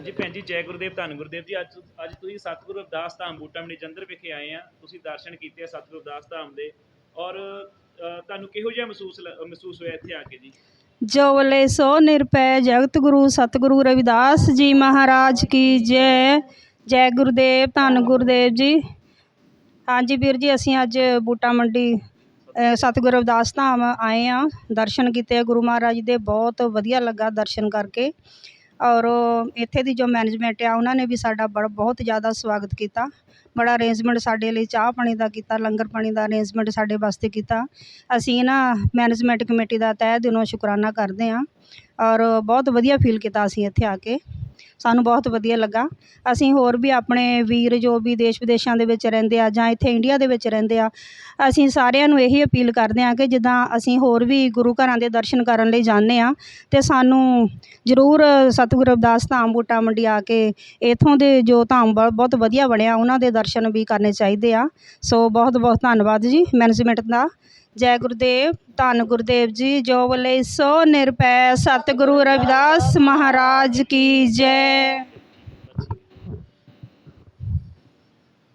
ਹਾਂਜੀ ਭੈਣ ਜੀ ਜੈ ਗੁਰਦੇਵ ਧੰਨ ਗੁਰਦੇਵ ਜੀ। ਅੱਜ ਅੱਜ ਤੁਸੀਂ ਸਤਿਗੁਰੂ ਰਵਿਦਾਸ ਧਾਮ ਬੂਟਾ ਮੰਡੀ ਜੰਦਰ ਵਿਖੇ ਆਏ ਆ। ਤੁਸੀਂ ਦਰਸ਼ਨ ਕੀਤੇ ਆ ਸਤਿਗੁਰੂ ਰਵਿਦਾਸ ਧਾਮ ਦੇ। ਔਰ ਅ, ਤੁਹਾਨੂੰ ਕਿਹੋ ਜਿਹਾ ਮਹਿਸੂਸ ਲ- ਮਹਿਸੂਸ ਹੋਇਆ ਇੱਥੇ ਆ ਕੇ ਜੀ? ਜੋ ਬੋਲੇ ਸੋ ਨਿਰਪੈ ਜਗਤ ਗੁਰੂ ਸਤਿਗੁਰੂ ਰਵਿਦਾਸ ਜੀ ਮਹਾਰਾਜ ਕੀ ਜੈ। ਜੈ ਗੁਰਦੇਵ ਧੰਨ ਗੁਰਦੇਵ ਜੀ। ਹਾਂਜੀ ਵੀਰ ਜੀ ਅਸੀਂ ਅੱਜ ਬੂਟਾ ਮੰਡੀ ਅ, ਸਤਿਗੁਰੂ ਰਵਿਦਾਸ ਧਾਮ ਆਏ ਆ। ਦਰਸ਼ਨ ਕੀਤੇ ਆ ਗੁਰੂ ਮਹਾਰਾਜ ਦੇ। ਬਹੁਤ ਵਧੀਆ ਲੱਗਾ ਦਰਸ਼ਨ ਕਰਕੇ। ਔਰ ਇੱਥੇ ਦੀ ਜੋ ਮੈਨੇਜਮੈਂਟ ਆ, ਉਹਨਾਂ ਨੇ ਵੀ ਸਾਡਾ ਬੜ, ਬਹੁਤ ਜ਼ਿਆਦਾ ਸਵਾਗਤ ਕੀਤਾ। ਬੜਾ ਅਰੇਂਜਮੈਂਟ ਸਾਡੇ ਲਈ, ਚਾਹ ਪਾਣੀ ਦਾ ਕੀਤਾ, ਲੰਗਰ ਪਾਣੀ ਦਾ ਅਰੇਂਜਮੈਂਟ ਸਾਡੇ ਵਾਸਤੇ ਕੀਤਾ। ਅਸੀਂ ਇਹਨਾਂ ਮੈਨੇਜਮੈਂਟ ਕਮੇਟੀ ਦਾ ਤਹਿ ਦਿਲੋਂ ਸ਼ੁਕਰਾਨਾ ਕਰਦੇ ਹਾਂ। ਔਰ ਬਹੁਤ ਵਧੀਆ ਫੀਲ ਕੀਤਾ ਅਸੀਂ ਇੱਥੇ ਆ ਕੇ। ਸਾਨੂੰ ਬਹੁਤ ਵਧੀਆ ਲੱਗਾ। ਅਸੀਂ ਹੋਰ ਵੀ ਆਪਣੇ ਵੀਰ ਜੋ ਵੀ ਦੇਸ਼ ਵਿਦੇਸ਼ਾਂ ਦੇ ਵਿੱਚ ਰਹਿੰਦੇ ਆ ਜਾਂ ਇੱਥੇ ਇੰਡੀਆ ਦੇ ਵਿੱਚ ਰਹਿੰਦੇ ਆ, ਅਸੀਂ ਸਾਰਿਆਂ ਨੂੰ ਇਹੀ ਅਪੀਲ ਕਰਦੇ ਹਾਂ ਕਿ ਜਿੱਦਾਂ ਅਸੀਂ ਹੋਰ ਵੀ ਗੁਰੂ ਘਰਾਂ ਦੇ ਦਰਸ਼ਨ ਕਰਨ ਲਈ ਜਾਂਦੇ ਹਾਂ ਅਤੇ ਸਾਨੂੰ ਜ਼ਰੂਰ ਸਤਿਗੁਰੂ ਰਵਿਦਾਸ ਧਾਮ ਬੂਟਾ ਮੰਡੀ ਆ ਕੇ ਇੱਥੋਂ ਦੇ ਜੋ ਧਾਮ ਬ- ਬਹੁਤ ਵਧੀਆ ਬਣਿਆ, ਉਹਨਾਂ ਦੇ ਦਰਸ਼ਨ ਵੀ ਕਰਨੇ ਚਾਹੀਦੇ ਆ। ਸੋ ਬਹੁਤ ਬਹੁਤ ਧੰਨਵਾਦ ਜੀ, ਮੈਨੇਜਮੈਂਟ ਦਾ। ਜੈ ਗੁਰਦੇਵ ਧੰਨ ਗੁਰਦੇਵ ਜੀ ਜੋ ਬੋਲੇ ਸੋ ਨਿਰਪੈ ਸਤਿਗੁਰੂ ਰਵਿਦਾਸ ਮਹਾਰਾਜ ਕੀ ਜੈ।